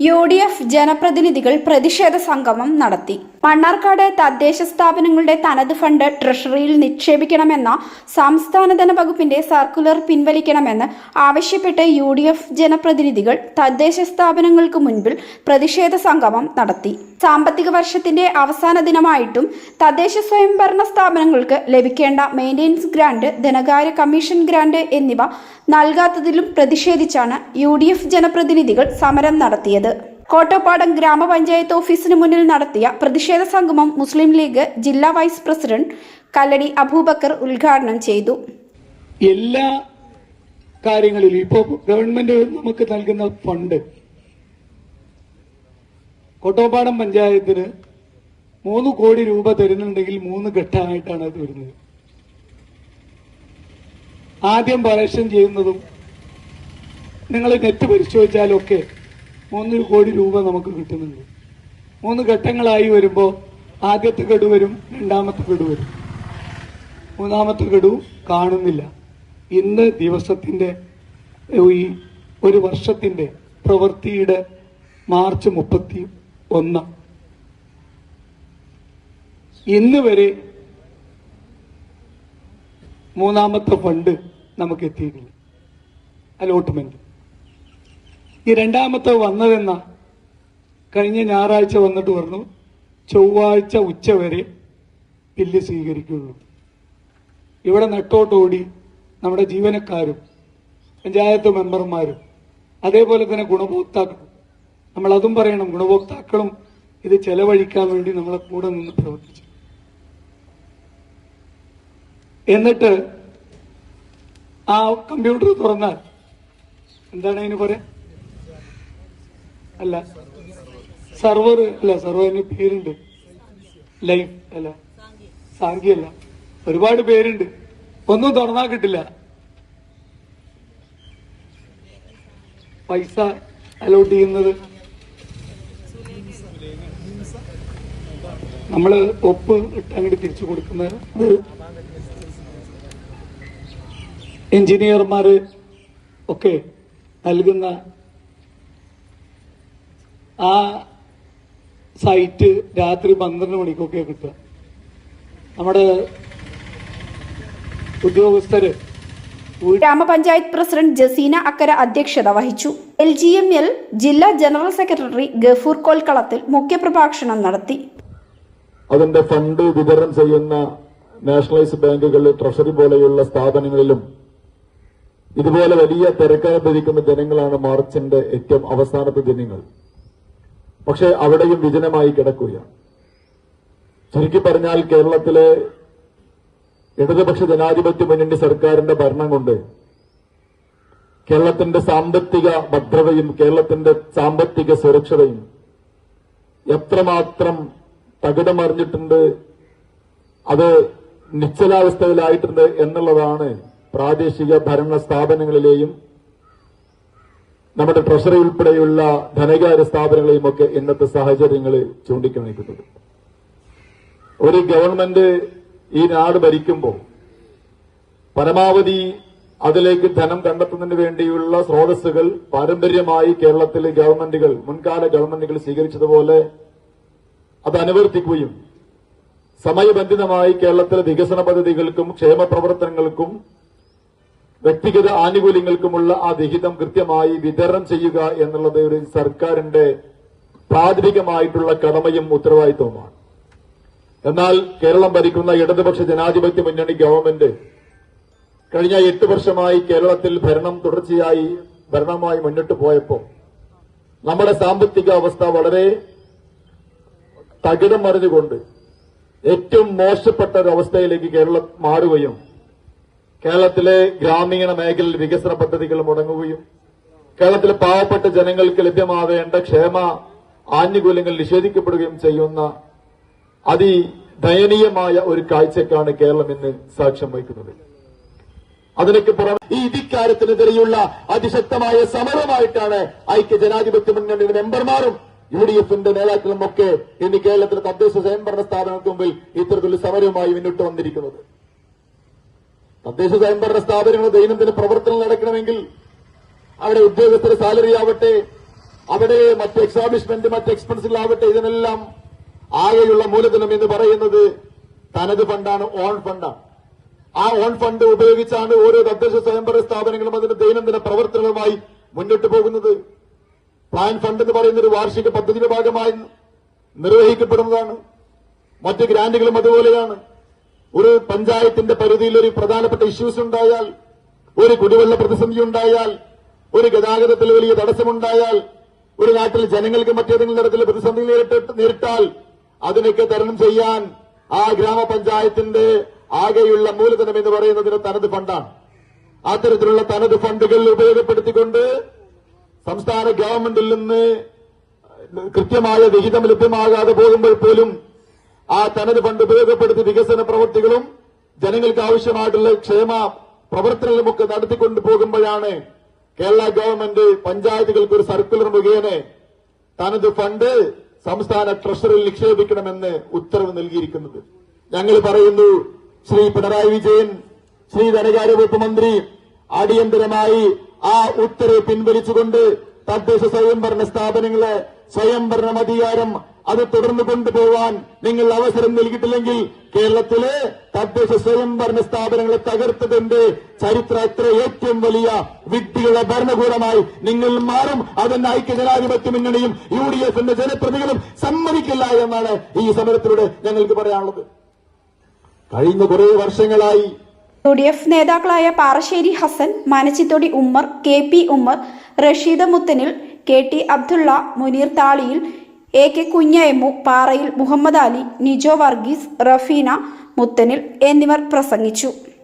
U D F ജനപ്രതിനിധികൾ പ്രതിഷേധ സംഗമം നടത്തി. മണ്ണാർക്കാട് തദ്ദേശ സ്ഥാപനങ്ങളുടെ തനത് ഫണ്ട് ട്രഷറിയിൽ നിക്ഷേപിക്കണമെന്ന സംസ്ഥാന ധനവകുപ്പിന്റെ സർക്കുലർ പിൻവലിക്കണമെന്ന് ആവശ്യപ്പെട്ട് യു ജനപ്രതിനിധികൾ തദ്ദേശ സ്ഥാപനങ്ങൾക്ക് മുൻപിൽ പ്രതിഷേധ സംഗമം നടത്തി. സാമ്പത്തിക വർഷത്തിന്റെ അവസാന ദിനമായിട്ടും തദ്ദേശ സ്വയംഭരണ സ്ഥാപനങ്ങൾക്ക് ലഭിക്കേണ്ട മെയിന്റെനൻസ് ഗ്രാന്റ് ധനകാര്യ കമ്മീഷൻ ഗ്രാന്റ് എന്നിവ നൽകാത്തതിലും പ്രതിഷേധിച്ചാണ് യു ജനപ്രതിനിധികൾ സമരം നടത്തിയത്. കോട്ടപ്പാടം ഗ്രാമപഞ്ചായത്ത് ഓഫീസിന് മുന്നിൽ നടത്തിയ പ്രതിഷേധ സംഗമം മുസ്ലിം ലീഗ് ജില്ലാ വൈസ് പ്രസിഡന്റ് കല്ലടി അബൂബക്കർ ഉദ്ഘാടനം ചെയ്തു. എല്ലാ കാര്യങ്ങളിലും ഇപ്പോൾ ഗവൺമെന്റ് നമുക്ക് നൽകുന്ന ഫണ്ട് കോട്ടോപ്പാടം പഞ്ചായത്തിന് മൂന്ന് കോടി രൂപ തരുന്നുണ്ടെങ്കിൽ മൂന്ന് ഘട്ടമായിട്ടാണ് അത് വരുന്നത്. ആദ്യം പരക്ഷൻ ചെയ്യുന്നതും നിങ്ങൾ നെറ്റ് പരിശോധിച്ചാലൊക്കെ മൂന്ന് കോടി രൂപ നമുക്ക് കിട്ടുന്നുണ്ട്. മൂന്ന് ഘട്ടങ്ങളായി വരുമ്പോൾ ആദ്യത്തെ ഗഡു വരും രണ്ടാമത്തെ ഗഡു വരും. മൂന്നാമത്തെ ഗഡു കാണുന്നില്ല. ഇന്ന് ദിവസത്തിന്റെ ഈ ഒരു വർഷത്തിന്റെ പ്രവൃത്തിയുടെ മാർച്ച് മുപ്പത്തി ഒന്ന്. ഇന്ന് വരെ മൂന്നാമത്തെ ഫണ്ട് നമുക്ക് എത്തിയിട്ടില്ല. അലോട്ട്മെന്റ്. ഈ രണ്ടാമത്തെ വന്നതെന്ന കഴിഞ്ഞ ഞായറാഴ്ച വന്നിട്ട് പറഞ്ഞു ചൊവ്വാഴ്ച ഉച്ച വരെ ബില്ല് സ്വീകരിക്കുള്ളൂ. ഇവിടെ നെട്ടോട്ടോടി നമ്മുടെ ജീവനക്കാരും പഞ്ചായത്ത് മെമ്പർമാരും അതേപോലെ തന്നെ ഗുണഭോക്താക്കളും നമ്മൾ അതും പറയണം ഗുണഭോക്താക്കളും ഇത് ചെലവഴിക്കാൻ വേണ്ടി നമ്മളെ കൂടെ നിന്ന് പ്രവർത്തിച്ചു. എന്നിട്ട് ആ കമ്പ്യൂട്ടർ തുറന്നാൽ എന്താണ് അതിന് പറയാ? അല്ല സർവർ അല്ല സർവറിന് പേരുണ്ട്. ലൈഫ് അല്ല സാങ്കേല്ല ഒരുപാട് പേരുണ്ട്. ഒന്നും തുറന്നാ കിട്ടില്ല. പൈസ അലോട്ട് ചെയ്യുന്നത് നമ്മൾ ഒപ്പ് ഇട്ട് അങ്ങോട്ട് തിരിച്ചു കൊടുക്കുന്നത് എഞ്ചിനീയർമാര് ഒക്കെ നൽകുന്ന ആ സൈറ്റ് രാത്രി പന്ത്രണ്ട് മണിക്കൊക്കെ കിട്ടുക. നമ്മുടെ ഉദ്യോഗസ്ഥര് ഗ്രാമപഞ്ചായത്ത് പ്രസിഡന്റ് ജസീന അക്കര അധ്യക്ഷത വഹിച്ചു. എൽ ജി എം എൽ ജില്ലാ ജനറൽ സെക്രട്ടറി ഗഫൂർ കോൽക്കളത്തിൽ മുഖ്യപ്രഭാഷണം നടത്തി. അതിന്റെ ഫണ്ട് വിതരണം ചെയ്യുന്ന നാഷണലൈസ്ഡ് ബാങ്കുകൾ ട്രഷറി പോലെയുള്ള സ്ഥാപനങ്ങളിലും ഇതുപോലെ വലിയ തിരക്കാതിരിക്കുന്ന ജനങ്ങളാണ് മാർച്ചിന്റെ ഏറ്റവും അവസാനത്തെ ദിനങ്ങൾ. പക്ഷെ അവിടെയും വിജനമായി കിടക്കുകയാണ്. ചുരുക്കി പറഞ്ഞാൽ കേരളത്തിലെ ഇടതുപക്ഷ ജനാധിപത്യ മുന്നണി സർക്കാരിന്റെ ഭരണം കൊണ്ട് കേരളത്തിന്റെ സാമ്പത്തിക ഭദ്രതയും കേരളത്തിന്റെ സാമ്പത്തിക സുരക്ഷതയും എത്രമാത്രം തകിടമറിഞ്ഞിട്ടുണ്ട് അത് നിശ്ചലാവസ്ഥയിലായിട്ടുണ്ട് എന്നുള്ളതാണ് പ്രാദേശിക ഭരണ സ്ഥാപനങ്ങളിലെയും നമ്മുടെ ട്രഷറി ഉൾപ്പെടെയുള്ള ധനകാര്യ സ്ഥാപനങ്ങളെയും ഒക്കെ ഇന്നത്തെ സാഹചര്യങ്ങൾ ചൂണ്ടിക്കാണിക്കുന്നത് ഒരു ഗവൺമെന്റ് ഈ നാട് ഭരിക്കുമ്പോൾ പരമാവധി അതിലേക്ക് ധനം കണ്ടെത്തുന്നതിന് വേണ്ടിയുള്ള സ്രോതസ്സുകൾ പാരമ്പര്യമായി കേരളത്തിലെ ഗവൺമെന്റുകൾ മുൻകാല ഗവൺമെന്റുകൾ സ്വീകരിച്ചതുപോലെ അത് അനുവർത്തിക്കുകയും സമയബന്ധിതമായി കേരളത്തിലെ വികസന പദ്ധതികൾക്കും ക്ഷേമ പ്രവർത്തനങ്ങൾക്കും വ്യക്തിഗത ആനുകൂല്യങ്ങൾക്കുമുള്ള ആ വിഹിതം കൃത്യമായി വിതരണം ചെയ്യുക എന്നുള്ളത് ഒരു സർക്കാരിന്റെ പ്രാഥമികമായിട്ടുള്ള കടമയും ഉത്തരവാദിത്വവുമാണ്. എന്നാൽ കേരളം ഭരിക്കുന്ന ഇടതുപക്ഷ ജനാധിപത്യ മുന്നണി ഗവൺമെന്റ് കഴിഞ്ഞ എട്ട് വർഷമായി കേരളത്തിൽ ഭരണം തുടർച്ചയായി ഭരണമായി മുന്നിട്ട് പോയപ്പോൾ നമ്മുടെ സാമ്പത്തിക അവസ്ഥ വളരെ തകിടം മറിഞ്ഞുകൊണ്ട് ഏറ്റവും മോശപ്പെട്ട ഒരവസ്ഥയിലേക്ക് കേരളം മാറുകയും കേരളത്തിലെ ഗ്രാമീണ മേഖലയിൽ വികസന പദ്ധതികൾ മുടങ്ങുകയും കേരളത്തിലെ പാവപ്പെട്ട ജനങ്ങൾക്ക് ലഭ്യമാവേണ്ട ക്ഷേമ ആനുകൂല്യങ്ങൾ നിഷേധിക്കപ്പെടുകയും ചെയ്യുന്ന അതിദയനീയമായ ഒരു കാഴ്ചക്കാണ് കേരളം ഇന്ന് സാക്ഷ്യം വഹിക്കുന്നത്. അതിനൊക്കെ പുറമെ ഈ ഇധിക്കാരത്തിനെതിരെയുള്ള അതിശക്തമായ സമരമായിട്ടാണ് ഐക്യ ജനാധിപത്യ മുന്നണിയുടെ മെമ്പർമാരും യു ഡി എഫിന്റെ നേതാക്കളും ഒക്കെ ഇന്ന് കേരളത്തിലെ തദ്ദേശ സ്വയംഭരണ സ്ഥാപനങ്ങൾക്ക് മുമ്പിൽ ഇത്തരത്തിലുള്ള സമരവുമായി മുന്നോട്ട് വന്നിരിക്കുന്നത്. തദ്ദേശ സ്വയംഭരണ സ്ഥാപനങ്ങൾ ദൈനംദിന പ്രവർത്തനം നടക്കണമെങ്കിൽ അവിടെ ഉദ്യോഗസ്ഥരുടെ സാലറി ആവട്ടെ അവിടെ മറ്റ് എക്സാബിഷ്മെന്റ് മറ്റ് എക്സ്പെൻസുകളാവട്ടെ ഇതിനെല്ലാം ആകെയുള്ള മൂലധനം എന്ന് പറയുന്നത് തനത് ഫണ്ടാണ് ഓൺ ഫണ്ടാണ് ആ ഓൺ ഫണ്ട് ഉപയോഗിച്ചാണ് ഓരോ തദ്ദേശ സ്വയംഭരണ സ്ഥാപനങ്ങളും അതിന്റെ ദൈനംദിന പ്രവർത്തനങ്ങളുമായി മുന്നോട്ട് പോകുന്നത്. പ്ലാൻ ഫണ്ട് എന്ന് പറയുന്ന ഒരു വാർഷിക പദ്ധതിയുടെ ഭാഗമായി നിർവഹിക്കപ്പെടുന്നതാണ്. മറ്റ് ഗ്രാന്റുകളും അതുപോലെയാണ്. ഒരു പഞ്ചായത്തിന്റെ പരിധിയിൽ ഒരു പ്രധാനപ്പെട്ട ഇഷ്യൂസ് ഉണ്ടായാൽ ഒരു കുടിവെള്ള പ്രതിസന്ധി ഉണ്ടായാൽ ഒരു ഗതാഗതത്തിൽ വലിയ തടസ്സമുണ്ടായാൽ ഒരു നാട്ടിൽ ജനങ്ങൾക്ക് മറ്റേതെങ്കിലും തരത്തിലുള്ള പ്രതിസന്ധി നേരിട്ട് നേരിട്ടാൽ അതിനൊക്കെ തരണം ചെയ്യാൻ ആ ഗ്രാമപഞ്ചായത്തിന്റെ ആകെയുള്ള മൂലധനം എന്ന് പറയുന്നതിന് തനത് ഫണ്ടാണ്. അത്തരത്തിലുള്ള തനത് ഫണ്ടുകൾ ഉപയോഗപ്പെടുത്തിക്കൊണ്ട് സംസ്ഥാന ഗവൺമെന്റിൽ നിന്ന് കൃത്യമായ വിഹിതം ലഭ്യമാകാതെ പോകുമ്പോൾ പോലും ആ തനത് ഫണ്ട് ഉപയോഗപ്പെടുത്തി വികസന പ്രവൃത്തികളും ജനങ്ങൾക്ക് ആവശ്യമായിട്ടുള്ള ക്ഷേമ പ്രവർത്തനങ്ങളുമൊക്കെ നടത്തിക്കൊണ്ടു പോകുമ്പോഴാണ് കേരള ഗവൺമെന്റ് പഞ്ചായത്തുകൾക്ക് ഒരു സർക്കുലർ മുഖേന തനത് ഫണ്ട് സംസ്ഥാന ട്രഷറിൽ നിക്ഷേപിക്കണമെന്ന് ഉത്തരവ് നൽകിയിരിക്കുന്നത്. ഞങ്ങൾ പറയുന്നു ശ്രീ പിണറായി വിജയൻ ശ്രീ ധനകാര്യ വകുപ്പ് മന്ത്രി അടിയന്തരമായി ആ ഉത്തരവ് പിൻവലിച്ചുകൊണ്ട് തദ്ദേശ സ്വയംഭരണ സ്ഥാപനങ്ങളെ സ്വയംഭരണം അധികാരം അത് തുടർന്നു കൊണ്ടുപോവാൻ നിങ്ങൾ അവസരം നൽകിയിട്ടില്ലെങ്കിൽ കേരളത്തിലെ തദ്ദേശ സ്വയംഭരണ സ്ഥാപനങ്ങളെ തകർത്തതിന്റെ ചരിത്രത്തിലെ ഏറ്റവും വലിയ വിഡ്ഢികളുടെ ഭരണകൂടമായി നിങ്ങൾ മാറും. അതിന്റെ ഐക്യ ജനാധിപത്യ മുന്നണിയും യു ഡി എഫിന്റെ ജനപ്രതികളും സമ്മതിക്കില്ല എന്നാണ് ഈ സമരത്തിലൂടെ ഞങ്ങൾക്ക് പറയാനുള്ളത്. കഴിഞ്ഞ കുറേ വർഷങ്ങളായി യു ഡി എഫ് നേതാക്കളായ Parassery Hassan Manachithodi Ummer K P Ummer Rasheeda Muthanil K T Abdulla Muneer Thaliyil A K Kunhayammu Parayil Muhammad Ali Nijo Varghese Rafeena Muthanil എന്നിവർ പ്രസംഗിച്ചു.